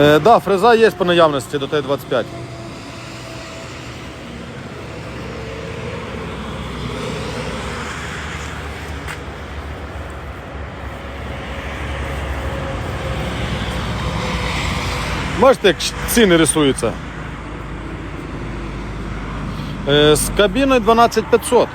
Е, да, фреза є по наявності до Т-25. Бачите, як ціни рисуються. Е, з кабіною 12500.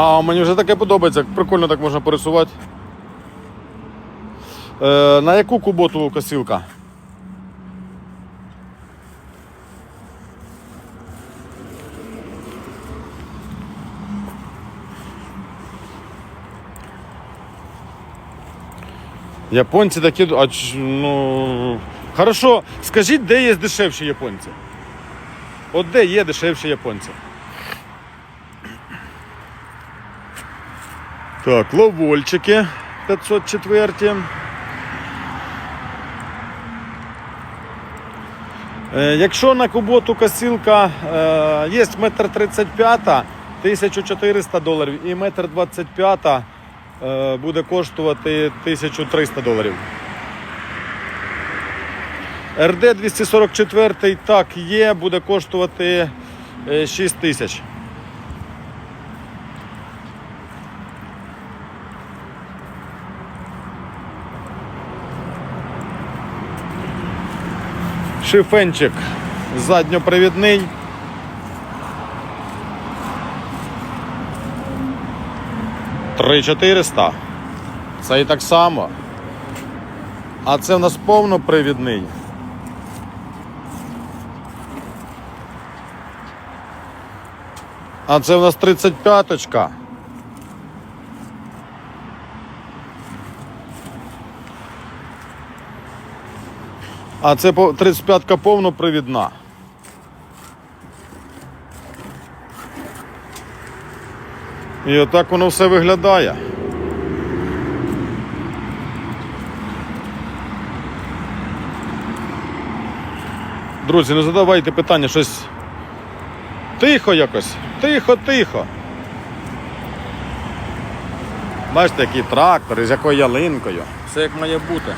А, мені вже таке подобається, прикольно так можна пересувати. Е, на яку куботу косілка? Японці такі. А, ну, хорошо, скажіть, де є дешевші японці? От де є дешевші японці? Так, ловольчики 504. Е, Якщо на куботу косілка е, є метр 35, 1400 доларів і метр 25 е, буде коштувати 1300 доларів. РД 244 так є, буде коштувати е, 6 тисяч. Шифенчик задньопривідний. Три 400. Це і так само. А це в нас повнопривідний. А це в нас 35-очка. А це 35-ка повнопривідна. І отак воно все виглядає. Друзі, не задавайте питання, щось тихо якось. Тихо, тихо. Бачите, який трактор, з якою ялинкою. Все як має бути.